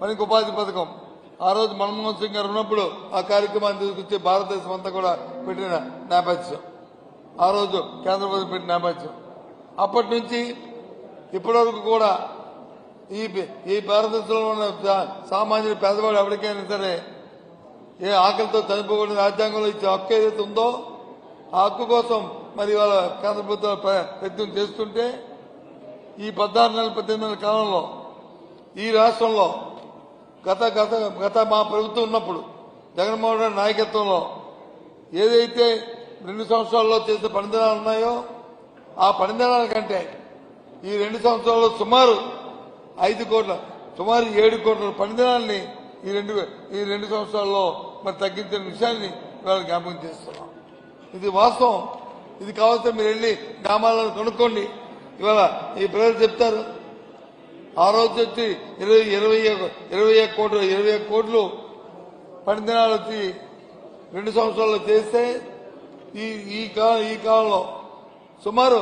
మనకి ఉపాధి పథకం. ఆ రోజు మన్మోహన్ సింగ్ గారు ఉన్నప్పుడు ఆ కార్యక్రమాన్ని తీసుకొచ్చి భారతదేశం అంతా కూడా పెట్టిన నేపథ్యం. ఆ రోజు కేంద్ర ప్రభుత్వం పెట్టిన నేపథ్యం. అప్పటి నుంచి ఇప్పటివరకు కూడా ఈ ఈ భారతదేశంలో ఉన్న సామాన్యుడు పేదవాడు ఎవరికైనా సరే ఏ ఆకలితో చనిపోకూడదు రాజ్యాంగంలో ఇచ్చే హక్కు ఏదైతే ఉందో ఆ హక్కు కోసం మరి ఇవాళ కేంద్ర ప్రభుత్వం ప్రయత్నం చేస్తుంటే ఈ పద్నాలుగు నెలల పద్దెనిమిది నెలల కాలంలో ఈ రాష్ట్రంలో గత గత గత మా ప్రభుత్వం ఉన్నప్పుడు జగన్మోహన్ రెడ్డి నాయకత్వంలో ఏదైతే రెండు సంవత్సరాల్లో చేసిన పనిదినాలు ఉన్నాయో ఆ పనిదినాల కంటే ఈ రెండు సంవత్సరాల్లో సుమారు ఐదు కోట్ల సుమారు ఏడు కోట్ల పనిదినాల్ని ఈ రెండు ఈ రెండు సంవత్సరాల్లో మరి తగ్గించిన విషయాన్ని ఇవాళ జ్ఞాపకం చేస్తున్నాం. ఇది వాస్తవం. ఇది కావాల్సిన మీరు వెళ్ళి గ్రామాలను కనుక్కోండి. ఇవాళ ఈ ప్రజలు చెప్తారు ఆ రోజు వచ్చి ఇరవై ఇరవై ఇరవై కోట్లు ఇరవై కోట్లు పనిదినాలు వచ్చి రెండు సంవత్సరాల్లో చేస్తే ఈ ఈ కాలం ఈ కాలంలో సుమారు